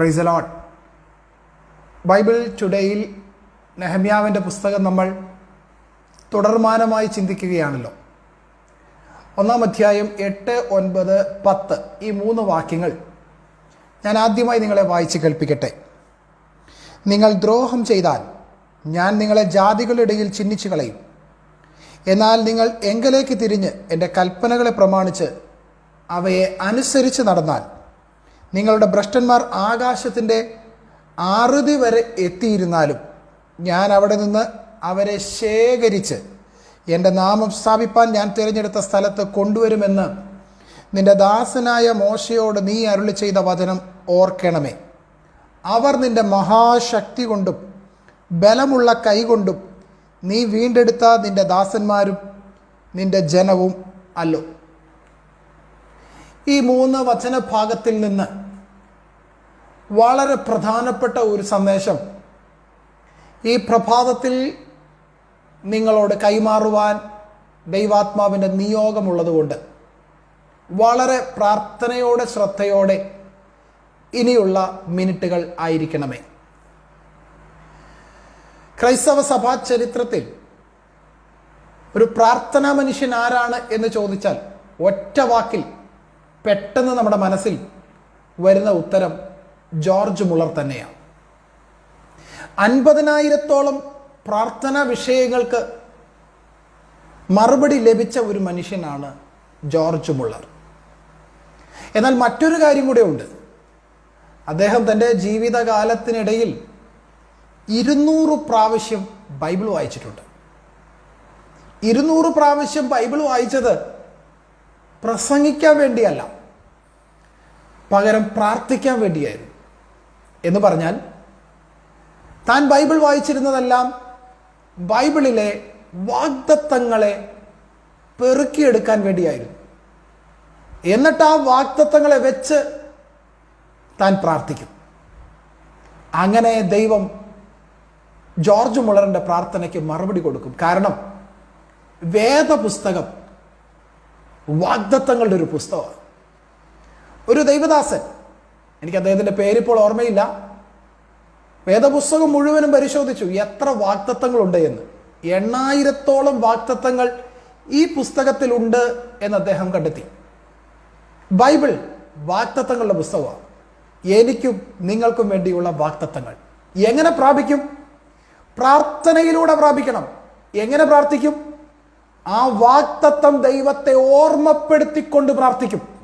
Price Lord Bible ടുഡേയിൽ നെഹമ്യാവിന്റെ പുസ്തകം നമ്മൾ തുടർമാനമായി ചിന്തിക്കുകയാണല്ലോ. ഒന്നാം അധ്യായം എട്ട് ഒൻപത് പത്ത് ഈ മൂന്ന് വാക്യങ്ങൾ ഞാൻ ആദ്യമായി നിങ്ങളെ വായിച്ച് കേൾപ്പിക്കട്ടെ. നിങ്ങൾ ദ്രോഹം ചെയ്താൽ ഞാൻ നിങ്ങളെ ജാതികളുടെ ഇടയിൽ ചിഹ്നിച്ചു കളയും. എന്നാൽ നിങ്ങൾ എങ്കിലേക്ക് തിരിഞ്ഞ് എന്റെ കൽപ്പനകളെ പ്രമാണിച്ച് അവയെ അനുസരിച്ച് നടന്നാൽ നിങ്ങളുടെ ഭ്രഷ്ടന്മാർ ആകാശത്തിന്റെ ആറുതി വരെ എത്തിയിരുന്നാലും ഞാൻ അവിടെ നിന്ന് അവരെ ശേഖരിച്ച് എന്റെ നാമം സ്ഥാപിപ്പാൻ ഞാൻ തിരഞ്ഞെടുത്ത സ്ഥലത്ത് കൊണ്ടുവരുമെന്ന് നിന്റെ ദാസനായ മോശയോട് നീ അരുളി ചെയ്ത വചനം ഓർക്കണമേ. അവർ നിന്റെ മഹാശക്തി കൊണ്ടും ബലമുള്ള കൈകൊണ്ടും നീ വീണ്ടെടുത്ത നിന്റെ ദാസന്മാരും നിന്റെ ജനവും അല്ലോ. ഈ മൂന്ന് വചനഭാഗത്തിൽ നിന്ന് വളരെ പ്രധാനപ്പെട്ട ഒരു സന്ദേശം. ഈ പ്രഭാതത്തിൽ നിങ്ങളോട് കൈമാറുവാൻ ദൈവാത്മാവിന്റെ നിയോഗമുള്ളതുകൊണ്ട് വളരെ പ്രാർത്ഥനയോടെ ശ്രദ്ധയോടെ ഇനിയുള്ള മിനിറ്റുകൾ ആയിരിക്കണമേ. ക്രൈസ്തവ സഭാ ചരിത്രത്തിൽ ഒരു പ്രാർത്ഥനാ മനുഷ്യൻ ആരാണ് എന്ന് ചോദിച്ചാൽ ഒറ്റ വാക്കിൽ പെട്ടെന്ന് നമ്മുടെ മനസ്സിൽ വരുന്ന ഉത്തരം ജോർജ് മുളർ തന്നെയാണ്. അൻപതിനായിരത്തോളം പ്രാർത്ഥനാ വിഷയങ്ങൾക്ക് മറുപടി ലഭിച്ച ഒരു മനുഷ്യനാണ് ജോർജ് മുള്ളർ എന്നാൽ മറ്റൊരു കാര്യം കൂടെ ഉണ്ട്. അദ്ദേഹം തന്റെ ജീവിതകാലത്തിനിടയിൽ ഇരുന്നൂറ് പ്രാവശ്യം ബൈബിൾ വായിച്ചിട്ടുണ്ട്. ഇരുന്നൂറ് പ്രാവശ്യം ബൈബിൾ വായിച്ചത് പ്രസംഗിക്കാൻ വേണ്ടിയല്ല പകരം പ്രാർത്ഥിക്കാൻ വേണ്ടിയായിരുന്നു. എന്ന് പറഞ്ഞാൽ താൻ ബൈബിൾ വായിച്ചിരുന്നതെല്ലാം ബൈബിളിലെ വാഗ്ദത്തങ്ങളെ പെറുക്കിയെടുക്കാൻ വേണ്ടിയായിരുന്നു. എന്നിട്ട് ആ വാഗ്ദത്തങ്ങളെ വെച്ച് താൻ പ്രാർത്ഥിക്കും. അങ്ങനെ ദൈവം ജോർജ് മുളറിന്റെ പ്രാർത്ഥനയ്ക്ക് മറുപടി കൊടുക്കും. കാരണം വേദപുസ്തകം വാഗ്ദത്തങ്ങളുടെ ഒരു പുസ്തകമാണ്. ഒരു ദൈവദാസൻ എനിക്ക് അദ്ദേഹത്തിന്റെ പേരിപ്പോൾ ഓർമ്മയില്ല. വേദപുസ്തകം മുഴുവനും പരിശോധിച്ചു. എത്ര വാക്തത്വങ്ങളുണ്ട് എന്ന്. എണ്ണായിരത്തോളം വാക്തത്വങ്ങൾ ഈ പുസ്തകത്തിലുണ്ട് എന്ന് അദ്ദേഹം കണ്ടെത്തി. ബൈബിൾ വാക്തത്വങ്ങളുടെ പുസ്തകമാണ്. എനിക്കും നിങ്ങൾക്കും വേണ്ടിയുള്ള വാക്തത്വങ്ങൾ. എങ്ങനെ പ്രാപിക്കും? പ്രാർത്ഥനയിലൂടെ പ്രാപിക്കണം. എങ്ങനെ പ്രാർത്ഥിക്കും? ആ വാക്തത്വം ദൈവത്തെ ഓർമ്മപ്പെടുത്തിക്കൊണ്ട് പ്രാർത്ഥിക്കും.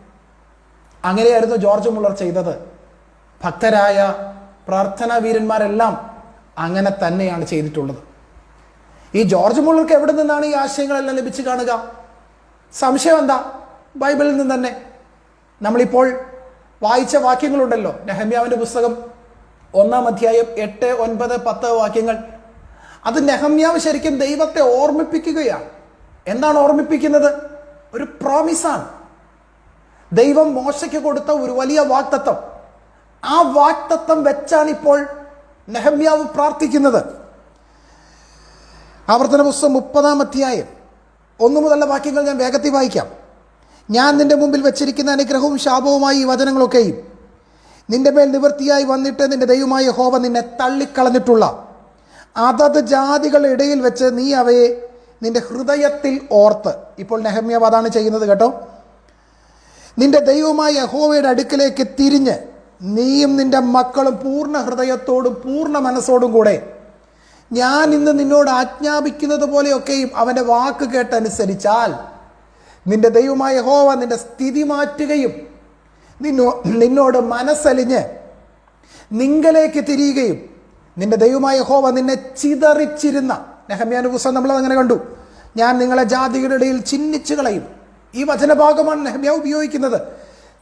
അങ്ങനെയായിരുന്നു ജോർജ് മുള്ളർ ചെയ്തത്. ഭക്തരായ പ്രാർത്ഥനാ വീരന്മാരെല്ലാം അങ്ങനെ തന്നെയാണ് ചെയ്തിട്ടുള്ളത്. ഈ ജോർജ് മുള്ളർക്ക് എവിടെ നിന്നാണ് ഈ ആശയങ്ങളെല്ലാം ലഭിച്ചു കാണുക? സംശയം എന്താ? ബൈബിളിൽ നിന്ന് തന്നെ. നമ്മളിപ്പോൾ വായിച്ച വാക്യങ്ങളുണ്ടല്ലോ. നെഹമ്യാവിന്റെ പുസ്തകം ഒന്നാം അധ്യായം എട്ട് ഒൻപത് പത്ത് വാക്യങ്ങൾ. അത് നെഹമ്യാവ് ശരിക്കും ദൈവത്തെ ഓർമ്മിപ്പിക്കുകയാണ്. എന്താണ് ഓർമ്മിപ്പിക്കുന്നത്? ഒരു പ്രോമിസാണ് ദൈവം മോശയ്ക്ക് കൊടുത്ത ഒരു വലിയ വാക്തത്വം. ആ വാക്തത്വം വെച്ചാണ് ഇപ്പോൾ നെഹമ്യാവ് പ്രാർത്ഥിക്കുന്നത്. ആവർത്തന പുസ്തകം മുപ്പതാം അധ്യായം. ഒന്നു മുതലുള്ള വാക്യങ്ങൾ ഞാൻ വേഗത്തിൽ വായിക്കാം. ഞാൻ നിന്റെ മുമ്പിൽ വെച്ചിരിക്കുന്ന അനുഗ്രഹവും ശാപവുമായി ഈ വചനങ്ങളൊക്കെയും നിന്റെ മേൽ നിവൃത്തിയായി വന്നിട്ട് നിന്റെ ദൈവമായ ഹോവ നിന്നെ തള്ളിക്കളഞ്ഞിട്ടുള്ള അതത് ജാതികളുടെ ഇടയിൽ വെച്ച് നീ അവയെ നിന്റെ ഹൃദയത്തിൽ ഓർത്ത്. ഇപ്പോൾ നെഹമ്യാവ് അതാണ് ചെയ്യുന്നത് കേട്ടോ. നിന്റെ ദൈവമായ യഹോവയുടെ അടുക്കലേക്ക് തിരിഞ്ഞ് നീയും നിന്റെ മക്കളും പൂർണ ഹൃദയത്തോടും പൂർണ മനസ്സോടും കൂടെ ഞാൻ ഇന്ന് നിന്നോട് ആജ്ഞാപിക്കുന്നത് പോലെയൊക്കെയും അവന്റെ വാക്ക് കേട്ടനുസരിച്ചാൽ നിന്റെ ദൈവമായ യഹോവ നിന്റെ സ്ഥിതി മാറ്റുകയും നിന്നോ നിന്നോട് മനസ്സലിഞ്ഞ് നിങ്കലേക്ക് തിരിയുകയും നിന്റെ ദൈവമായ ഹോവ നിന്നെ ചിതറിച്ചിരുന്ന നെഹമ്യാനു നമ്മളതങ്ങനെ കണ്ടു. ഞാൻ നിങ്ങളെ ജാതികളുടെ ഇടയിൽ ചിഹ്നിച്ചു കളയും. ഈ വചനഭാഗമാണ് നെഹമ്യ ഉപയോഗിക്കുന്നത്.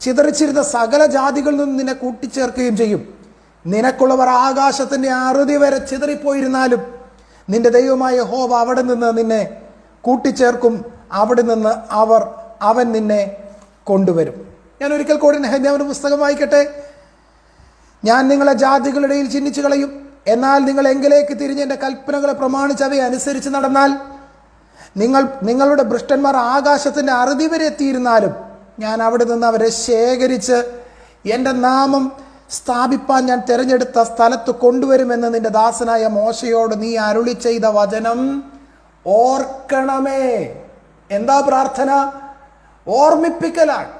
ചിതറിച്ചിരുന്ന സകല ജാതികളിൽ നിന്നും നിന്നെ കൂട്ടിച്ചേർക്കുകയും ചെയ്യും. നിനക്കുള്ളവർ ആകാശത്തിന്റെ അറുതി വരെ ചിതറിപ്പോയിരുന്നാലും നിന്റെ ദൈവമായ ഹോവ അവിടെ നിന്ന് നിന്നെ കൂട്ടിച്ചേർക്കും. അവിടെ നിന്ന് അവർ അവൻ നിന്നെ കൊണ്ടുവരും. ഞാൻ ഒരിക്കൽ കൂടി നെഹമ്യാവിന്റെ പുസ്തകം വായിക്കട്ടെ? ഞാൻ നിങ്ങളെ ജാതികളുടെ ഇടയിൽ ചിഹ്നിച്ചു കളയും. എന്നാൽ നിങ്ങൾ എങ്കിലേക്ക് തിരിഞ്ഞ് എന്റെ കൽപ്പനകളെ പ്രമാണിച്ച് അവയെ അനുസരിച്ച് നടന്നാൽ നിങ്ങൾ നിങ്ങളുടെ ഭ്രഷ്ടന്മാർ ആകാശത്തിന്റെ അറുതി വരെ എത്തിയിരുന്നാലും ഞാൻ അവിടെ നിന്ന് അവരെ ശേഖരിച്ച് എന്റെ നാമം സ്ഥാപിപ്പാൻ ഞാൻ തിരഞ്ഞെടുത്ത സ്ഥലത്ത് കൊണ്ടുവരുമെന്ന് നിന്റെ ദാസനായ മോശയോട് നീ അരുളി ചെയ്ത വചനം ഓർക്കണമേ. എന്താ പ്രാർത്ഥന? ഓർമ്മിപ്പിക്കലാണ്.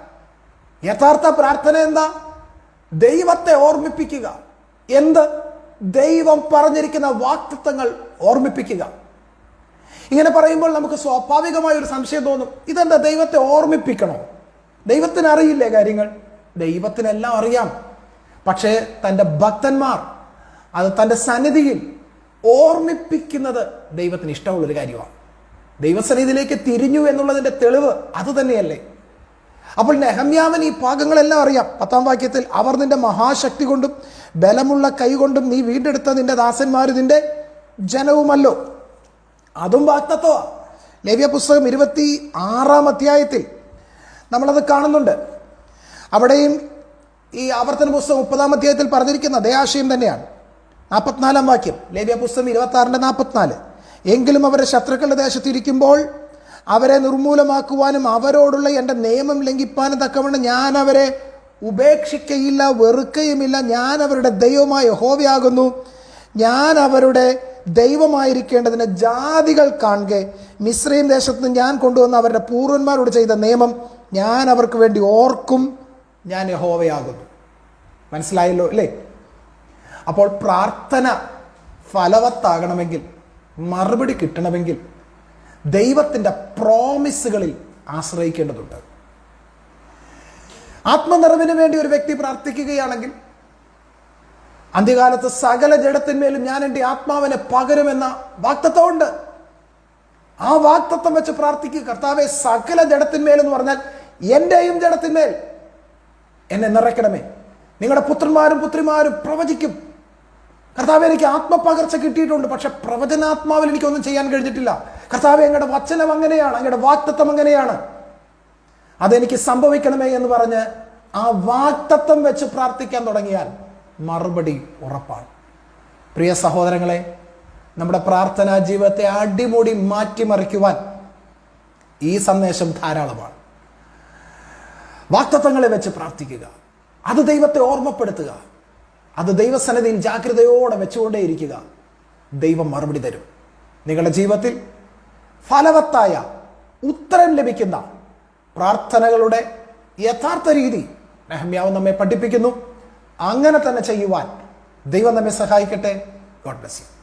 യഥാർത്ഥ പ്രാർത്ഥന എന്താ? ദൈവത്തെ ഓർമ്മിപ്പിക്കുക. എന്ത്? ദൈവം പറഞ്ഞിരിക്കുന്ന വാക്തത്വങ്ങൾ ഓർമ്മിപ്പിക്കുക. ഇങ്ങനെ പറയുമ്പോൾ നമുക്ക് സ്വാഭാവികമായ ഒരു സംശയം തോന്നും. ഇതെന്താ ദൈവത്തെ ഓർമ്മിപ്പിക്കണോ? ദൈവത്തിന് അറിയില്ലേ കാര്യങ്ങൾ? ദൈവത്തിനെല്ലാം അറിയാം. പക്ഷേ തന്റെ ഭക്തന്മാർ അത് തന്റെ സന്നിധിയിൽ ഓർമ്മിപ്പിക്കുന്നത് ദൈവത്തിന് ഇഷ്ടമുള്ളൊരു കാര്യമാണ്. ദൈവസന്നിധിയിലേക്ക് തിരിഞ്ഞു എന്നുള്ളതിന്റെ തെളിവ് അത് തന്നെയല്ലേ. അപ്പോൾ നെഹമ്യാവൻ ഈ ഭാഗങ്ങളെല്ലാം അറിയാം. പത്താം വാക്യത്തിൽ അവർ നിന്റെ മഹാശക്തി കൊണ്ടും ബലമുള്ള കൈ കൊണ്ടും നീ വീണ്ടെടുത്ത നിന്റെ ദാസന്മാർ നിന്റെ ജനവുമല്ലോ. അതും വാക്തത്വ ലേവ്യ പുസ്തകം ഇരുപത്തി ആറാം അധ്യായത്തിൽ നമ്മളത് കാണുന്നുണ്ട്. അവിടെയും ഈ ആവർത്തന പുസ്തകം മുപ്പതാം അധ്യായത്തിൽ പറഞ്ഞിരിക്കുന്ന അതേ ആശയം തന്നെയാണ്. നാൽപ്പത്തിനാലാം വാക്യം ലേവ്യ പുസ്തകം ഇരുപത്തി ആറിന്റെ നാൽപ്പത്തിനാല് എങ്കിലും അവരെ ശത്രുക്കളുടെ ദേശത്തിരിക്കുമ്പോൾ അവരെ നിർമൂലമാക്കുവാനും അവരോടുള്ള എന്റെ നിയമം ലംഘിപ്പാനും തക്കവണ്ണം ഞാൻ അവരെ ഉപേക്ഷിക്കയില്ല വെറുക്കുകയുമില്ല ഞാൻ അവരുടെ ദൈവമായ ഹോവയാകുന്നു ഞാൻ അവരുടെ ദൈവമായിരിക്കേണ്ടതിന് ജാതികൾ കാണുക. മിശ്രീം ദേശത്ത് ഞാൻ കൊണ്ടുവന്ന അവരുടെ പൂർവന്മാരോട് ചെയ്ത നിയമം ഞാൻ അവർക്ക് വേണ്ടി ഓർക്കും ഞാൻ യഹോവയാകുന്നു. മനസ്സിലായല്ലോ അല്ലേ? അപ്പോൾ പ്രാർത്ഥന ഫലവത്താകണമെങ്കിൽ മറുപടി കിട്ടണമെങ്കിൽ ദൈവത്തിന്റെ പ്രോമിസുകളിൽ ആശ്രയിക്കേണ്ടതുണ്ട്. ആത്മനിറവിന് വേണ്ടി ഒരു വ്യക്തി പ്രാർത്ഥിക്കുകയാണെങ്കിൽ അന്ത്യകാലത്ത് സകല ജഡത്തിന്മേലും ഞാൻ എന്റെ ആത്മാവിനെ പകരുമെന്ന വാക്തത്വമുണ്ട്. ആ വാക്തത്വം വെച്ച് പ്രാർത്ഥിക്കുക. കർത്താവെ സകല ജഡത്തിന്മേലെന്ന് പറഞ്ഞാൽ എന്റെയും ജഡത്തിന്മേൽ എന്നെ നിറയ്ക്കണമേ. നിങ്ങളുടെ പുത്രന്മാരും പുത്രിമാരും പ്രവചിക്കും. കർത്താവ് എനിക്ക് ആത്മപകർച്ച കിട്ടിയിട്ടുണ്ട് പക്ഷെ പ്രവചനാത്മാവിൽ എനിക്കൊന്നും ചെയ്യാൻ കഴിഞ്ഞിട്ടില്ല. കർത്താവ് അങ്ങയുടെ വചനം അങ്ങനെയാണ് അങ്ങയുടെ വാക്തത്വം അങ്ങനെയാണ്. അതെനിക്ക് സംഭവിക്കണമേ എന്ന് പറഞ്ഞ് ആ വാക്തത്വം വെച്ച് പ്രാർത്ഥിക്കാൻ തുടങ്ങിയാൽ മറുപടി ഉറപ്പാണ്. പ്രിയ സഹോദരങ്ങളെ നമ്മുടെ പ്രാർത്ഥനാ ജീവിതത്തെ അടിമുടി മാറ്റിമറിക്കുവാൻ ഈ സന്ദേശം ധാരാളമാണ്. വാക്തത്വങ്ങളെ വെച്ച് പ്രാർത്ഥിക്കുക അത് ദൈവത്തെ ഓർമ്മപ്പെടുത്തുക അത് ദൈവസന്നിധിയിൽ ജാഗ്രതയോടെ വെച്ചുകൊണ്ടേയിരിക്കുക ദൈവം മറുപടി തരും. നിങ്ങളുടെ ജീവിതത്തിൽ ഫലവത്തായ ഉത്തരം ലഭിക്കുന്ന പ്രാർത്ഥനകളുടെ യഥാർത്ഥ രീതി നെഹമ്യാവ് നമ്മെ പഠിപ്പിക്കുന്നു. അങ്ങനെ തന്നെ ചെയ്യുവാൻ ദൈവം നമ്മെ സഹായിക്കട്ടെ. God bless you